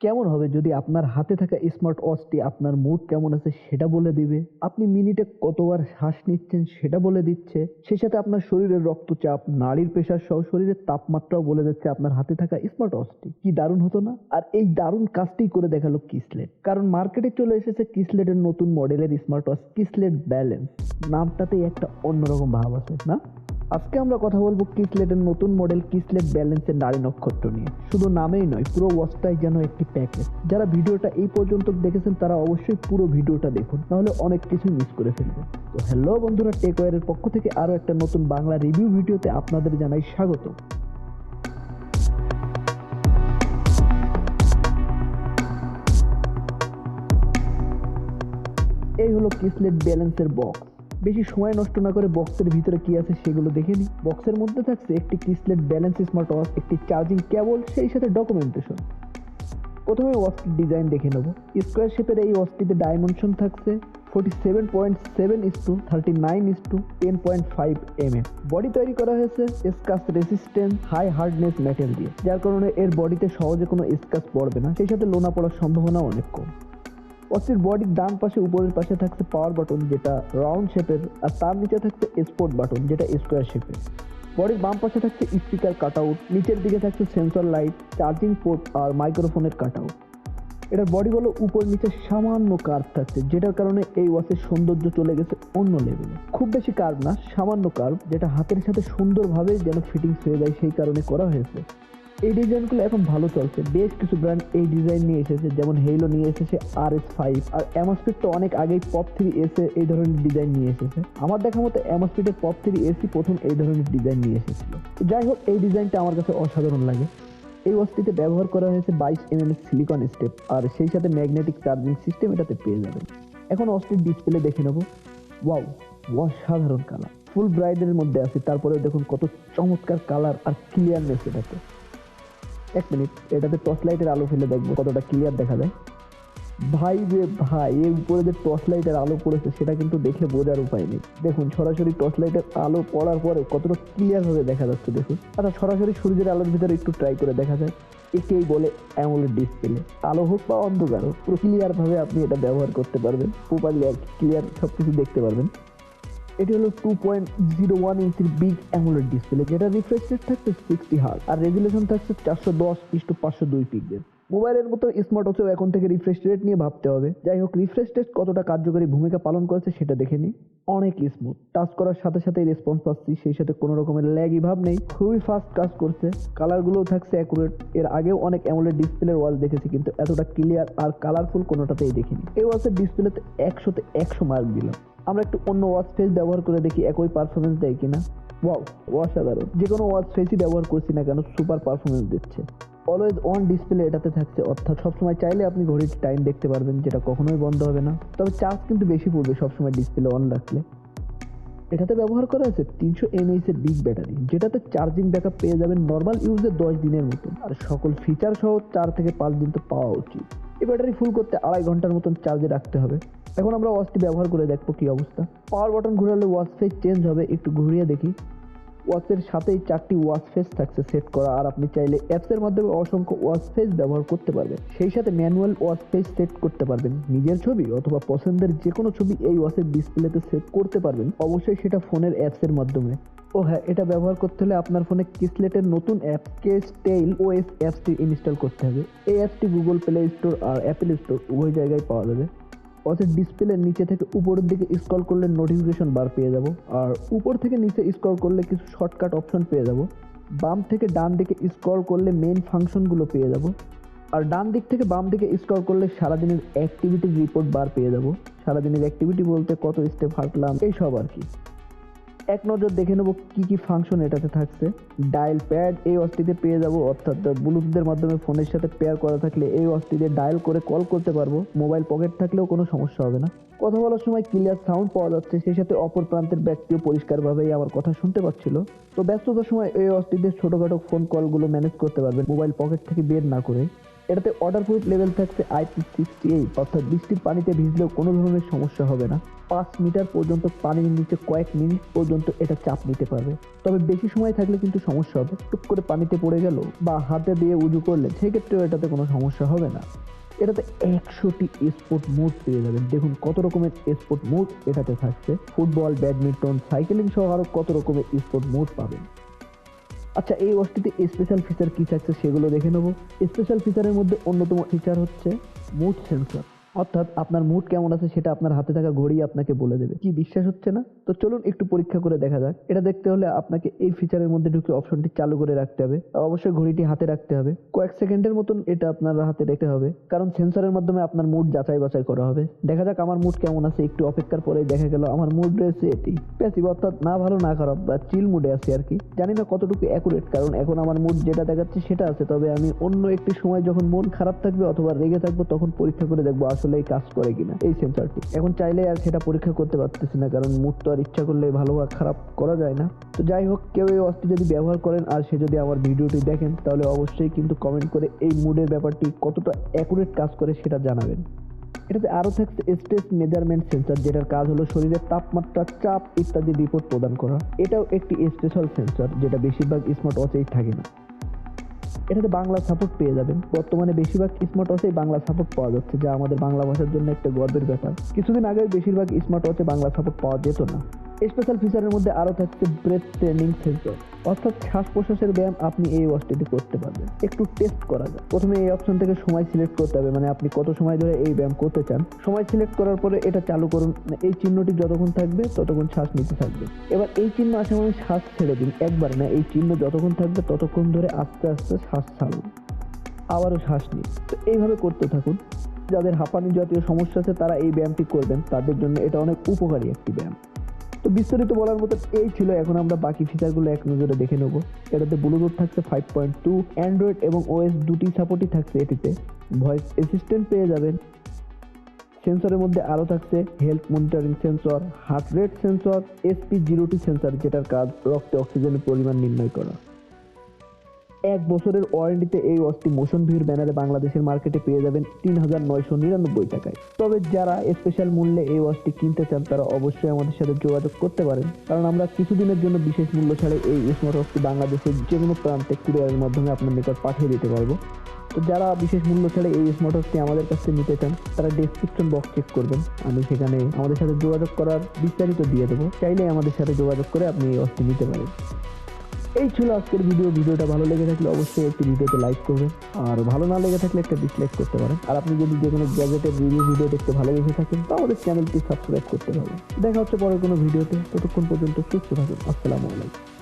কেমন হবে যদি আপনার হাতে থাকা স্মার্ট ওয়াচটি আপনার মুড কেমন আছে সেটা বলে দিবে? আপনি মিনিটে কতবার শ্বাস নিচ্ছেন সেটা বলে দিচ্ছে। সেই সাথে আপনার শরীরের রক্তচাপ, নাড়ির প্রেশার সহ শরীরের তাপমাত্রাও বলে যাচ্ছে আপনার হাতে থাকা স্মার্ট ওয়াচটি কি দারুণ হতো না? আর এই দারুণ কাজটি করে দেখাল কিসলেট কারণ মার্কেটে চলে এসেছে কিসলেটের নতুন মডেলের স্মার্ট ওয়াচ কিসলেট ব্যালেন্স নামটাতেই একটা অন্যরকম ভাব আছে, না? আজকে আমরা কথা বলব কিসলেটের নতুন মডেল কিসলেট ব্যালেন্সের নারী নক্ষত্র নিয়ে। শুধু নামেই নয়, পুরো ওয়াচটাই যেন একটি প্যাকেজ যারা ভিডিওটা এই পর্যন্ত দেখেছেন, তারা অবশ্যই পুরো ভিডিওটা দেখুন, নাহলে অনেক কিছু মিস করে ফেলবেন। তো হ্যালো বন্ধুরা টেক ওয়ারের পক্ষ থেকে আরও একটা নতুন বাংলা রিভিউ ভিডিওতে আপনাদের জানাই স্বাগত। এই হলো কিসলেট ব্যালেন্সের বক্স বেশি সময় নষ্ট না করে বক্সের ভিতরে কি আছে সেগুলো দেখে নিই। বক্সের মধ্যে থাকছে একটি ক্রিসলেট ব্যালেন্স স্মার্ট ওয়াচ, একটি চার্জিং কেবল, সেই সাথে ডকুমেন্টেশন প্রথমে ওয়াচটির ডিজাইন দেখে নেব। স্কোয়ার শেপের এই ওয়াচটিতে ডাইমেনশন থাকছে forty seven point seven is to thirty nine is to ten point five M M body তৈরি করা হয়েছে scratch resistant high hardness metal দিয়ে। যার কারণে এর বডিতে সহজে কোনো স্কাস পড়বে না। সেই সাথে লোনা পড়ার সম্ভাবনা অনেক কম। ওয়াচটির বডির ডান পাশে, উপরের পাশে থাকছে পাওয়ার বাটন যেটা রাউন্ড শেপের আর তার নিচে থাকছে স্পোর্ট বাটন যেটা স্কোয়ার শেপের বডির বাম পাশে থাকছে স্পিকার কাট আউট নিচের দিকে থাকছে সেন্সর লাইট চার্জিং পোর্ট আর মাইক্রোফোনের কাট আউট এটার বডিগুলো উপর নিচে সামান্য কার্ভ থাকছে, যেটার কারণে এই ওয়াচের সৌন্দর্য চলে গেছে অন্য লেভেলে খুব বেশি কার্ভ না, সামান্য কার্ভ যেটা হাতের সাথে সুন্দরভাবে যেন ফিটিংস হয়ে যায়, সেই কারণে করা হয়েছে। এই ডিজাইনগুলো এখন ভালো চলছে। বেশ কিছু ব্র্যান্ড এই ডিজাইন নিয়ে এসেছে, যেমন হেলো নিয়ে এসেছে আর এস ফাইভ আর অ্যামাস্পিড তো অনেক আগেই পপ থ্রি এসে এই ধরনের ডিজাইন নিয়ে এসেছে। আমার দেখা মতো অ্যামাস্পিডের পপ থ্রি এসি প্রথম এই ধরনের ডিজাইন নিয়ে এসেছিল। যাই হোক, এই ডিজাইনটা আমার কাছে অসাধারণ লাগে। এই ওয়াচটিতে ব্যবহার করা হয়েছে বাইশ এম এম সিলিকন স্টেপ আর সেই সাথে ম্যাগনেটিক চার্জিং সিস্টেম এটাতে পেয়ে যাবেন। এখন ওয়াচটির ডিসপ্লে দেখে নেব। ওয়াও অসাধারণ কালার ফুল ব্রাইডের মধ্যে আছে তারপরে দেখুন কত চমৎকার কালার আর ক্লিয়ারনেস এটাতে। এক মিনিট, এটাতে টর্চ লাইটের আলো ফেলে দেখব, কতটা ক্লিয়ার দেখা যায়। ভাই যে ভাই এর উপরে যে টর্চ লাইটের আলো পড়েছে, সেটা কিন্তু দেখে বোঝার উপায় নেই। দেখুন, সরাসরি টর্চ লাইটের আলো পড়ার পরে কতটা ক্লিয়ার ভাবে দেখা যাচ্ছে, দেখুন। আচ্ছা সরাসরি সূর্যের আলোর ভিতরে একটু ট্রাই করে দেখা যায় একেই বলে অ্যামোলেড ডিসপ্লে আলো হোক বা অন্ধকার হোক, পুরো ক্লিয়ার ভাবে আপনি এটা ব্যবহার করতে পারবেন। প্রপারলি আর ক্লিয়ার সব কিছু দেখতে পারবেন। এটি হলো টু পয়েন্ট জিরো ওয়ান ইঞ্চির বিগ অ্যামোলেড ডিসপ্লে যেটা রিফ্রেশ রেট থাকছে সিক্সটি হার্ট আর রেজুলেশন থাকছে চারশো দশ ইস্টু পাঁচশো দুই পিক্সেল মোবাইলের মতো স্মার্ট ওয়াচেও এখন থেকে রিফ্রেশ রেট নিয়ে ভাবতে হবে। যাই হোক রিফ্রেশ টেস্ট কতটা কার্যকরী ভূমিকা পালন করেছে সেটা দেখে নিই। অনেক স্মুথ টাচ করার সাথে সাথে রেসপন্স পাচ্ছি, সেই সাথে কোনো রকমের ল্যাগই ভাব নেই। খুবই ফাস্ট কাজ করছে। কালারগুলোও থাকছে অ্যাকুরেট এর আগেও অনেক অ্যামোলেড ডিসপ্লের ওয়াচ দেখেছি, কিন্তু এতটা ক্লিয়ার আর কালারফুল কোনোটাতেই দেখিনি। এই ওয়াচের ডিসপ্লেতে একশোতে একশো মার্ক দিলাম। আমরা একটু অন্য ওয়াচ ফেস ব্যবহার করে দেখি একই পারফরমেন্স দেয় কিনা। ওয়াও অসাধারণ। যে কোনো ওয়াচ ফেসই ব্যবহার করছি না কেন সুপার পারফরমেন্স দিচ্ছে। অলওয়েজ অন ডিসপ্লে এটাতে থাকছে, অর্থাৎ সবসময় চাইলে আপনি ঘড়ির টাইম দেখতে পারবেন, যেটা কখনোই বন্ধ হবে না। তবে চার্জ কিন্তু বেশি পড়বে সবসময় ডিসপ্লে অন রাখলে। এটাতে ব্যবহার করা আছে তিনশো এমএইচ এর বিগ ব্যাটারি যেটাতে চার্জিং ব্যাকআপ পেয়ে যাবেন নর্মাল ইউজে দশ দিনের মতো আর সকল ফিচার সহ চার থেকে পাঁচ দিন তো পাওয়া উচিত। এই ব্যাটারি ফুল করতে আড়াই ঘণ্টার মতন চার্জে রাখতে হবে। এখন আমরা ওয়াচটি ব্যবহার করে দেখব কি অবস্থা। পাওয়ার বাটন ঘুরালে ওয়াচ ফেস চেঞ্জ হবে, একটু ঘুরিয়ে দেখি। ওয়াচের সাথেই চারটি ওয়াচ ফেস থাকছে সেট করা, আর আপনি চাইলে অ্যাপসের মাধ্যমে অসংখ্য ওয়াচ ফেস ব্যবহার করতে পারবেন। সেই সাথে ম্যানুয়াল ওয়াচ ফেস সেট করতে পারবেন। নিজের ছবি অথবা পছন্দের যে কোনো ছবি এই ওয়াচের ডিসপ্লেতে সেট করতে পারবেন। অবশ্যই সেটা ফোনের অ্যাপসের মাধ্যমে। ও হ্যাঁ এটা ব্যবহার করতে হলে আপনার ফোনে কিসলেটের নতুন অ্যাপ কেস টেইল ওএস অ্যাপসটি ইনস্টল করতে হবে। এই অ্যাপসটি গুগল প্লে স্টোর আর অ্যাপেল স্টোর উভয় জায়গায় পাওয়া যাবে। ওয়াচের ডিসপ্লের নিচে থেকে উপরের দিকে স্ক্রল করলে নোটিফিকেশন বার পেয়ে যাব। আর উপর থেকে নিচে স্ক্রল করলে কিছু শর্টকাট অপশন পেয়ে যাব। বাম থেকে ডান দিকে স্ক্রল করলে মেন ফাংশনগুলো পেয়ে যাব। আর ডান দিক থেকে বাম দিকে স্ক্রল করলে সারাদিনের অ্যাক্টিভিটির রিপোর্ট বার পেয়ে যাব। সারাদিনের অ্যাক্টিভিটি বলতে কত স্টেপ হাঁটলাম, এই সব আর কি। এক নজর দেখে নেব কি কি ফাংশন এটাতে থাকছে। ডায়াল প্যাড এই ওয়াচটিতে পেয়ে যাব, অর্থাৎ ব্লুটুথের মাধ্যমে ফোনের সাথে পেয়ার করা থাকলে এই ওয়াচটিতে ডায়াল করে কল করতে পারব। মোবাইল পকেট থাকলেও কোনো সমস্যা হবে না। কথা বলার সময় ক্লিয়ার সাউন্ড পাওয়া যাচ্ছে, সেই সাথে অপর প্রান্তের ব্যক্তিও পরিষ্কারভাবেই আমার কথা শুনতে পাচ্ছিল। তো ব্যস্ততার সময় এই ওয়াচটিতে ছোটোখাটো ফোন কলগুলো ম্যানেজ করতে পারবেন মোবাইল পকেট থেকে বের না করে। এটাতে ওয়াটার প্রুফ লেভেল থাকছে আইপি সিক্সটি এইট অর্থাৎ বৃষ্টির পানিতে ভিজলেও কোনো ধরনের সমস্যা হবে না। পাঁচ মিটার পর্যন্ত পানির নিচে কয়েক মিনিট পর্যন্ত এটা চাপ নিতে পারবে। তবে বেশি সময় থাকলে কিন্তু সমস্যা হবে। টুক করে পানিতে পড়ে গেল বা হাতে দিয়ে উজু করলে সেক্ষেত্রেও এটাতে কোনো সমস্যা হবে না। এটাতে একশোটি স্পোর্ট মোড পেয়ে যাবেন। দেখুন কত রকমের স্পোর্ট মোড এটাতে থাকছে। ফুটবল, ব্যাডমিন্টন, সাইকেলিং সহ আরও কত রকমের স্পোর্ট মোড পাবেন। আচ্ছা এই ওয়াচটিতে স্পেশাল ফিচার কী থাকছে সেগুলো দেখে নেব। স্পেশাল ফিচারের মধ্যে অন্যতম ফিচার হচ্ছে মুড সেন্সর অর্থাৎ আপনার মুড কেমন আছে সেটা আপনার হাতে থাকা ঘড়ি আপনাকে বলে দেবে। কি বিশ্বাস হচ্ছে না? তো চলুন একটু পরীক্ষা করে দেখা যাক। এটা দেখতে হলে আপনাকে এই ফিচারের মধ্যে ঢুকে অপশনটি চালু করে রাখতে হবে। অবশ্যই ঘড়িটি হাতে রাখতে হবে। কয়েক সেকেন্ডের মতন এটা আপনার হাতে রেখে হবে। কারণ সেন্সরের মাধ্যমে আপনার মুড যাচাই বাছাই করা হবে। দেখা যাক আমার মুড কেমন আছে। একটু অপেক্ষার পরে দেখা গেল আমার মুড রয়েছে এটি। প্যাসিভ অর্থাৎ না ভালো, না খারাপ বা চিল মুডে আছে আর কি। জানি না কতটুকু অ্যাকুরেট কারণ এখন আমার মুড যেটা দেখাচ্ছে সেটা আছে। তবে আমি অন্য একটি সময় যখন মন খারাপ থাকবে অথবা রেগে থাকব তখন পরীক্ষা করে দেখব আসলে কাজ করে কিনা। এই সেন্সরটি এখন চাইলে আর সেটা পরীক্ষা করতে পারতেছি না, কারণ মুড তো আর ইচ্ছা করলে ভালো বা খারাপ করা যায় না। তো যাই হোক, কেউ এই ওয়াচটি যদি ব্যবহার করেন আর সে যদি আমার ভিডিওটি দেখেন, তাহলে অবশ্যই কিন্তু কমেন্ট করে এই মুডের ব্যাপারটি কতটা অ্যাকুরেট কাজ করে সেটা জানাবেন। এটাতে আরও থাকছে স্ট্রেস মেজারমেন্ট সেন্সর যেটার কাজ হলো শরীরের তাপমাত্রা, চাপ ইত্যাদি রিপোর্ট প্রদান করা। এটাও একটি স্পেশাল সেন্সর যেটা বেশিরভাগ স্মার্ট ওয়াচেই থাকে না। এটাতে বাংলা সাপোর্ট পেয়ে যাবেন। বর্তমানে বেশিরভাগ স্মার্ট ওয়াচেই বাংলা সাপোর্ট পাওয়া যাচ্ছে, যা আমাদের বাংলা ভাষার জন্য একটা গর্বের ব্যাপার। কিছুদিন আগে বেশিরভাগ স্মার্ট ওয়াচে বাংলা সাপোর্ট পাওয়া যেত না। স্পেশাল ফিচারের মধ্যে আরও থাকছে ব্রেথ ট্রেনিং সেন্সর অর্থাৎ শ্বাস প্রশ্বাসের ব্যায়াম আপনি এই ওয়াচটিতে করতে পারবেন। একটু টেস্ট করা যায়। প্রথমে এই অপশন থেকে সময় সিলেক্ট করতে হবে মানে আপনি কত সময় ধরে এই ব্যায়াম করতে চান। সময় সিলেক্ট করার পরে এটা চালু করুন। মানে এই চিহ্নটি যতক্ষণ থাকবে, ততক্ষণ শ্বাস নিতে থাকবে। এবার এই চিহ্ন আসা মানে শ্বাস ছেড়ে দিন একবার। না এই চিহ্ন যতক্ষণ থাকবে, ততক্ষণ ধরে আস্তে আস্তে শ্বাস ছাড়ুন। আবারও শ্বাস নিন। তো এইভাবে করতে থাকুন। যাদের হাঁপানি জাতীয় সমস্যা আছে, তারা এই ব্যায়ামটি করবেন। তাদের জন্য এটা অনেক উপকারী একটি ব্যায়াম। তো বিস্তারিত বলার মতো এই ছিল এখন আমরা বাকি ফিচারগুলো এক নজরে দেখে নেব। এটাতে ব্লুটুথ থাকছে ফাইভ পয়েন্ট টু অ্যান্ড্রয়েড এবং ওএস দুটি সাপোর্টই থাকছে এটিতে। ভয়েস অ্যাসিস্ট্যান্ট পেয়ে যাবেন। সেন্সরের মধ্যে আরও থাকছে health monitoring sensor heart rate sensor SP জিরোটি sensor যেটার কাজ রক্তে অক্সিজেনের পরিমাণ নির্ণয় করা। এক বছরের ওয়ারেন্টিতে এই ওয়াচটি মোশন ভিউর ব্যানারে বাংলাদেশের মার্কেটে পেয়ে যাবেন তিন হাজার নয়শো নিরানব্বই টাকায়। তবে যারা স্পেশাল মূল্যে এই ওয়াচটি কিনতে চান, তারা অবশ্যই আমাদের সাথে যোগাযোগ করতে পারেন। কারণ আমরা কিছুদিনের জন্য বিশেষ মূল্য ছাড়ে এই স্মার্ট ওয়াচটি বাংলাদেশের যে কোনো প্রান্তে কুরিয়ারের মাধ্যমে আপনার নিকট পাঠিয়ে দিতে পারব। তো যারা বিশেষ মূল্য ছাড়ে এই স্মার্ট ওয়াচটি আমাদের কাছ থেকে নিতে চান, তারা ডেসক্রিপশন বক্স চেক করবেন। আমি সেখানে আমাদের সাথে যোগাযোগ করার বিস্তারিত দিয়ে দেবো। চাইলে আমাদের সাথে যোগাযোগ করে আপনি এই ওয়াচটি নিতে পারেন। এই ছিল আজকের ভিডিও। ভিডিওটা ভালো লেগে থাকলে অবশ্যই একটি ভিডিওতে লাইক করবেন আর ভালো না লেগে থাকলে একটা ডিসলাইক করতে পারেন। আর আপনি যদি যে কোনো গ্যাজেটের রিভিউ ভিডিও দেখতে ভালোবেসে থাকেন তো আমাদের চ্যানেলটি সাবস্ক্রাইব করতে পারবেন দেখা হচ্ছে পরের কোনো ভিডিওতে ততক্ষণ পর্যন্ত সুস্থ থাকুন। আসসালামু আলাইকুম।